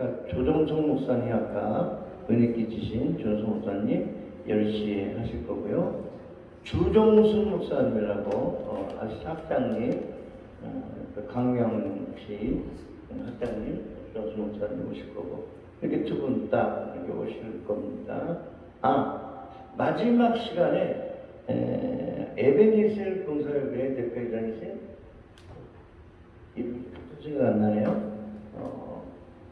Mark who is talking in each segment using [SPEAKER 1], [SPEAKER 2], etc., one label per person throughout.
[SPEAKER 1] 아까 조정성 목사님 아까 은혜 끼치신 조정성 목사님 10시에 하실 거고요. 주종수 목사님이라고 어, 아시 학장님, 어, 그 강명시 학장님, 조정수 목사님 오실 거고 이렇게 두 분 딱 이렇게 오실 겁니다. 아 마지막 시간에 에, 에베니셀 봉사협회 대표이사이신 이름이 생각 안 나네요. 어,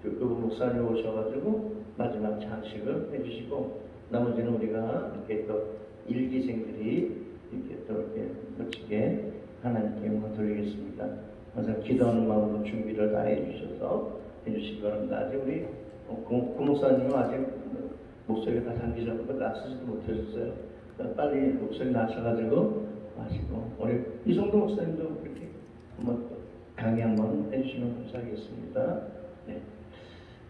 [SPEAKER 1] 그, 그 목사님 오셔가지고 마지막 장식을 해주시고 나머지는 우리가 이렇게 또 일기생들이 이렇게 또 이렇게 멋지게 하나님께 영광 돌리겠습니다. 항상 기도하는 마음으로 준비를 다 해주셔서 해주시기 바랍니다. 아직 우리 어, 고, 고 목사님은 아직 목소리가 다 잠기셔서 나서지도 못하셨어요. 그러니까 빨리 목소리 나셔가지고 하시고 우리 이성도 목사님도 이렇게 한번 강의 한번 해주시면 감사하겠습니다. 네.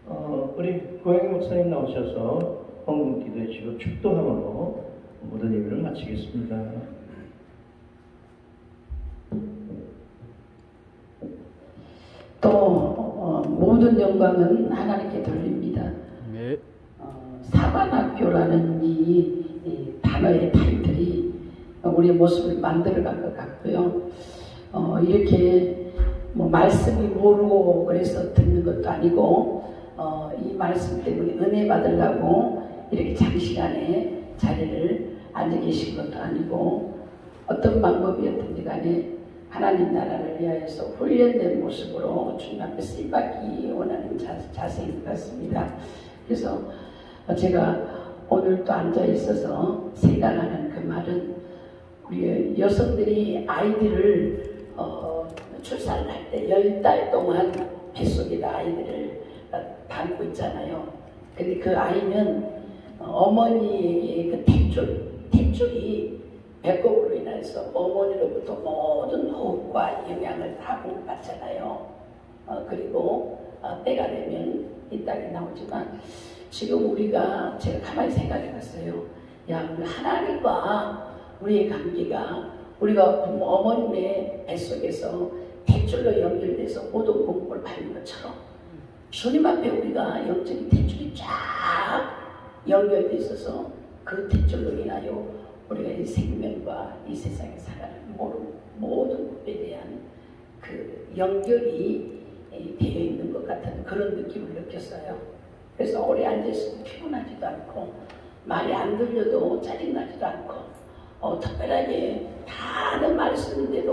[SPEAKER 1] 어, 우리 고양이 목사님 나오셔서 헌금 기도해 주시고 축도함으로 모든 예배를 마치겠습니다.
[SPEAKER 2] 또 어, 모든 영광은 하나님께 돌립니다.
[SPEAKER 3] 네.
[SPEAKER 2] 어, 사관학교라는 이, 이 단어의 타이틀이 우리의 모습을 만들어간 것 같고요. 어, 이렇게 뭐 말씀이 모르고 그래서 듣는 것도 아니고 어, 이 말씀 때문에 은혜 받으려고 이렇게 장시간에 자리를 앉아 계신 것도 아니고 어떤 방법이었든지 간에 하나님 나라를 위하여서 훈련된 모습으로 주님 앞에 쓰임받기 원하는 자, 자세인 것 같습니다. 그래서 어, 제가 오늘 또 앉아 있어서 생각하는 그 말은 우리 여성들이 아이들을 어, 출산을 할때 열 달 동안 뱃속에다 아이들을 어, 담고 있잖아요. 근데 그 아이는 어, 어머니에게 그 탯줄, 탯줄이 배꼽으로 인해서 어머니로부터 모든 호흡과 영향을 다 공급받잖아요. 어, 그리고 어, 때가 되면 이 땅에 나오지만 지금 우리가 제가 가만히 생각해 봤어요. 야, 우리 하나님과 우리의 관계가 우리가 부모 어머님의 뱃속에서 탯줄로 연결돼서 모든 공급을 받는 것처럼 주님 앞에 우리가 영적인 탯줄이 쫙 연결돼 있어서 그 탯줄로 인하여 우리가 이 생명과 이 세상에 살아가는 모든, 것에 대한 그 연결이 에, 되어 있는 것 같은 그런 느낌을 느꼈어요. 그래서 오래 앉아있으면 피곤하지도 않고 말이 안 들려도 짜증나지도 않고 어, 특별하게 다 아는 말씀인데도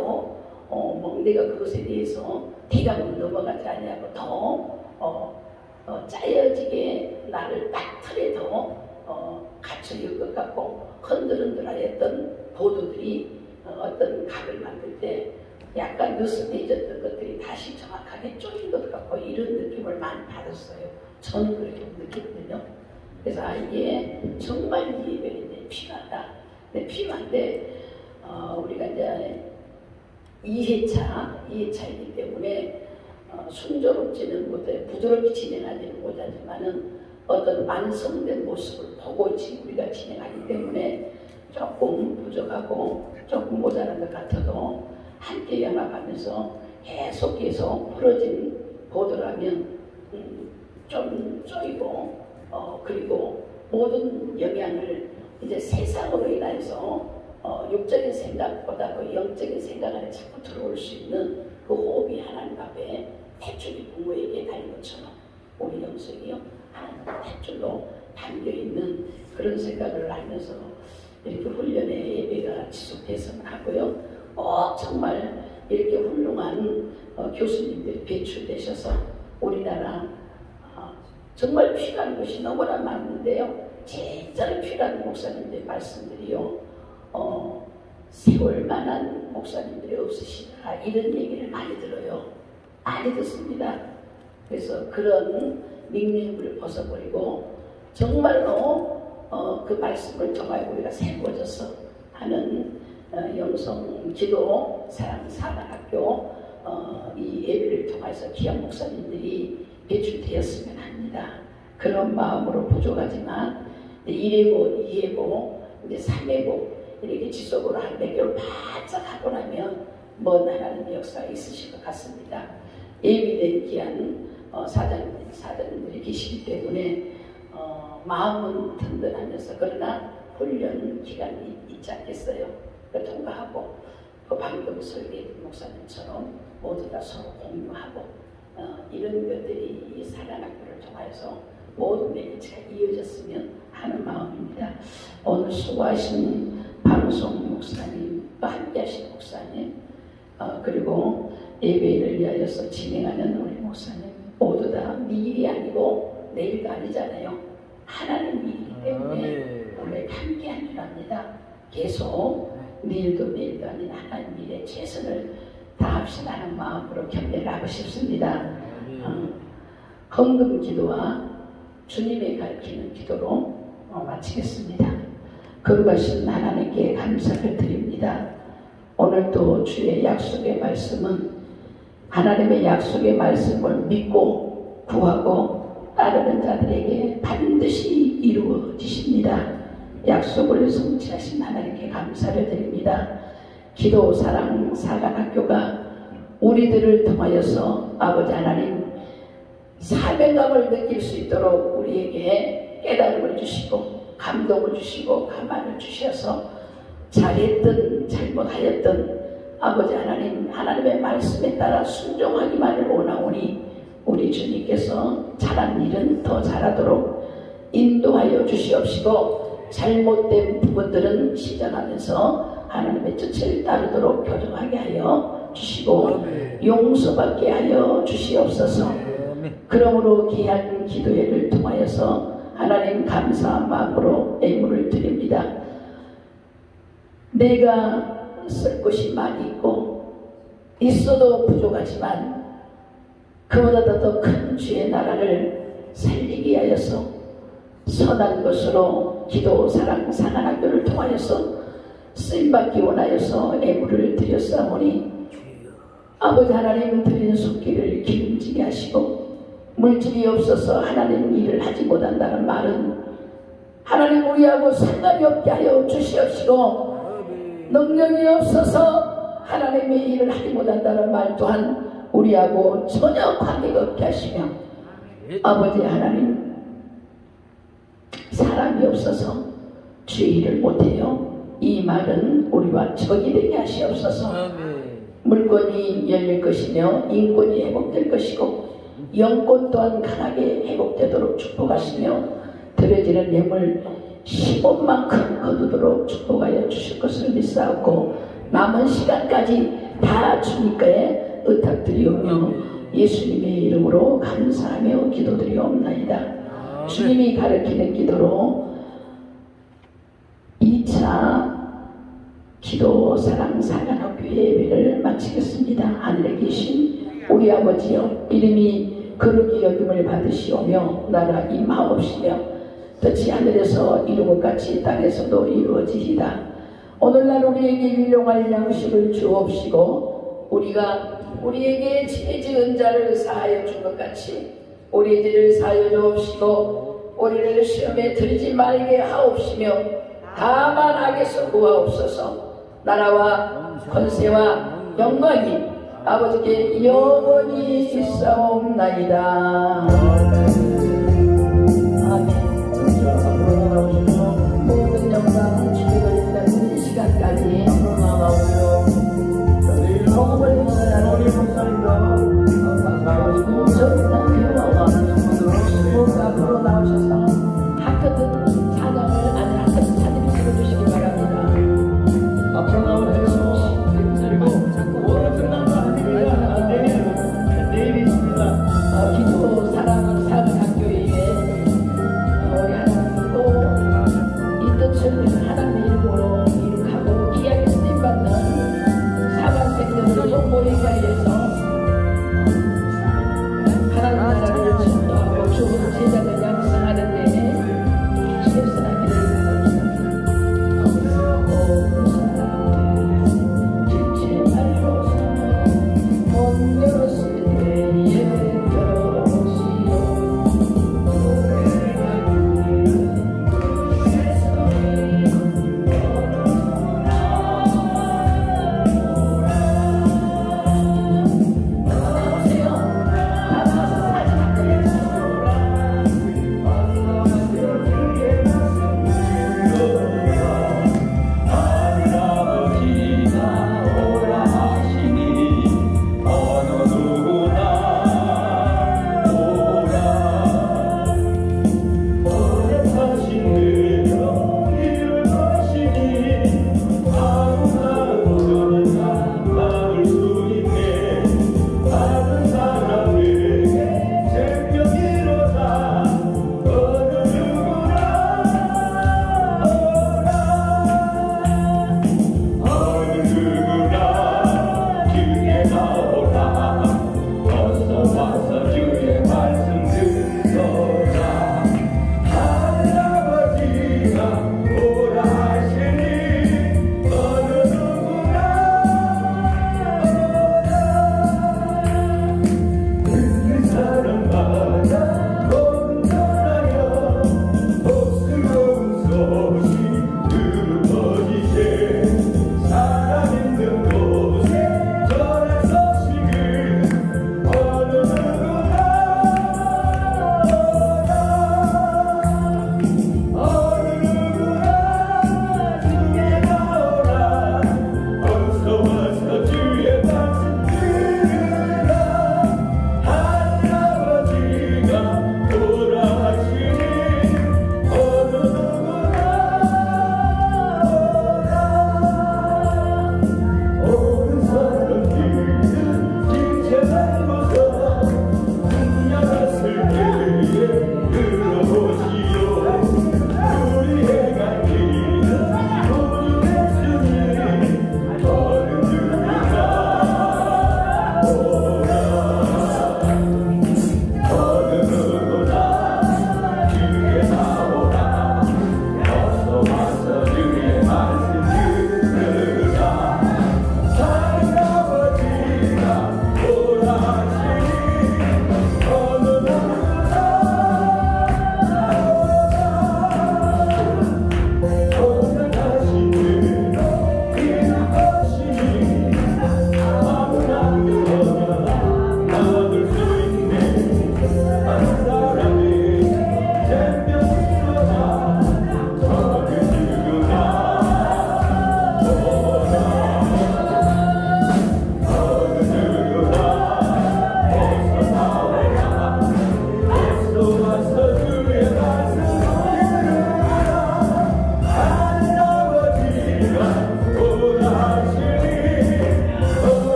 [SPEAKER 2] 어, 뭐 내가 그것에 대해서 대강으로 넘어가지 아니하고 더 어, 어, 짜여지게 나를 딱 틀에 더 어, 갇혀질 것 같고 흔들흔들하였던 보도들이 어, 어떤 각을 만들 때 약간 느슨해졌던 것들이 다시 정확하게 쪼인 것 같고 이런 느낌을 많이 받았어요. 저는 그렇게 느꼈거든요. 그래서 아, 이게 정말 이제 필요하다. 근데 필요한데 어, 우리가 이제 2회차, 2회차이기 때문에 어, 순조롭지는 못해 부드럽게 진행하지는 못하지만은 어떤 완성된 모습을 보고 우리가 진행하기 때문에 조금 부족하고 조금 모자란 것 같아도 함께 연합하면서 계속해서 풀어진 보도라면 음, 좀 쪼이고 어, 그리고 모든 영향을 이제 세상으로 인해서 어, 육적인 생각보다 그 영적인 생각 안에 자꾸 들어올 수 있는 그 호흡이 하나님 앞에 대줄이 부모에게 달린 것처럼 우리 영성이요 하나님 대줄로 담겨 있는 그런 생각을 하면서 이렇게 훈련의 예배가 지속됐으면 하고요. 어, 정말 이렇게 훌륭한 어, 교수님들이 배출되셔서 우리나라 어, 정말 필요한 것이 너무나 많은데요. 진짜로 필요한 목사님들 말씀들이요. 어, 세월 만한 목사님들이 없으시다. 이런 얘기를 많이 들어요. 많이 듣습니다. 그래서 그런 닉네임을 벗어버리고 정말로 어, 그 말씀을 통하여 우리가 세워져서 하는 어, 영성 기도 사랑 사랑학교 어, 이 예배를 통해서 귀한 목사님들이 배출되었으면 합니다. 그런 마음으로 부족하지만 1회고 2회고 이제 3회고 이렇게 지속으로 한몇 개월 바짝 하고 나면 먼 하나님 역사가 있으실 것 같습니다. 예비된 귀한 어, 사장 사장님들이 계시기 때문에 어, 마음은 든든하면서 그러나 훈련 기간이 있지 않겠어요. 그 통과하고 그 방금 설계 목사님처럼 모두 다 서로 공유하고 어, 이런 것들이 이 사랑학교를 통해서 모든 매개체가 이어졌으면 하는 마음입니다. 오늘 수고하신 방송 목사님과 함께하신 목사님 어, 그리고 예배를 위하여서 진행하는 우리 목사님 미일이 아니고 내일도 아니잖아요. 하나님 일이기 때문에 원래 함께한 줄 압니다. 계속 내일도 내일도 아닌 하나님 일에 최선을 다합시다는 마음으로 경배를 하고 싶습니다. 어, 헌금 기도와 주님의 가르치는 기도로 어, 마치겠습니다. 거룩하신 하나님께 감사를 드립니다. 오늘도 주의 약속의 말씀은 하나님의 약속의 말씀을 믿고 구하고 따르는 자들에게 반드시 이루어지십니다. 약속을 성취하신 하나님께 감사를 드립니다. 기도 사랑 사관학교가 우리들을 통하여서 아버지 하나님 사명감을 느낄 수 있도록 우리에게 깨달음을 주시고 감동을 주시고 가만을 주셔서 잘했든 잘못하였든 아버지 하나님 하나님의 말씀에 따라 순종하기만을 원하오니 우리 주님께서 잘한 일은 더 잘하도록 인도하여 주시옵시고 잘못된 부분들은 시전하면서 하나님의 뜻을 따르도록 교정하게 하여 주시고 용서받게 하여 주시옵소서. 그러므로 귀한 기도회를 통하여서 하나님 감사한 마음으로 애물을 드립니다. 내가 쓸 것이 많이 있고 있어도 부족하지만 그보다 더 큰 주의 나라를 살리기 하여서 선한 것으로 기도 사랑 상한 학교를 통하여서 쓰임받기 원하여서 애물을 드렸사오니 아버지 하나님 드리는 손길을 기름지게 하시고 물질이 없어서 하나님 일을 하지 못한다는 말은 하나님 우리하고 상관이 없게 하여 주시옵시고 능력이 없어서 하나님의 일을 하지 못한다는 말 또한 우리하고 전혀 관계가 없게 하시며 아버지 하나님 사람이 없어서 주의 일을 못해요. 이 말은 우리와 적이 되게 하시옵소서. 물건이 열릴 것이며 인권이 회복될 것이고 영권 또한 강하게 회복되도록 축복하시며 드려지는 예물 10원만큼 거두도록 축복하여 주실 것을 믿사옵고 남은 시간까지 다 주님께 의탁드리오며 예수님의 이름으로 감사하며 기도드리옵나이다. 주님이 가르치는 기도로 2차 기도 사랑 사랑학교 예배를 마치겠습니다. 하늘에 계신 우리 아버지여 이름이 거룩히 여김을 받으시오며 나라 임하옵시며 뜻이 하늘에서 것 같이 땅에서도 이루어지이다. 오늘날 우리에게 일용할 양식을 주옵시고 우리가 우리에게 죄 지은 자를 사하여 준 것 같이 우리의 죄를 사하여 주옵시고 우리를 시험에 들지 말게 하옵시며 다만 악에서 구하옵소서. 나라와 권세와 영광이 아버지께 영원히 있사옵나이다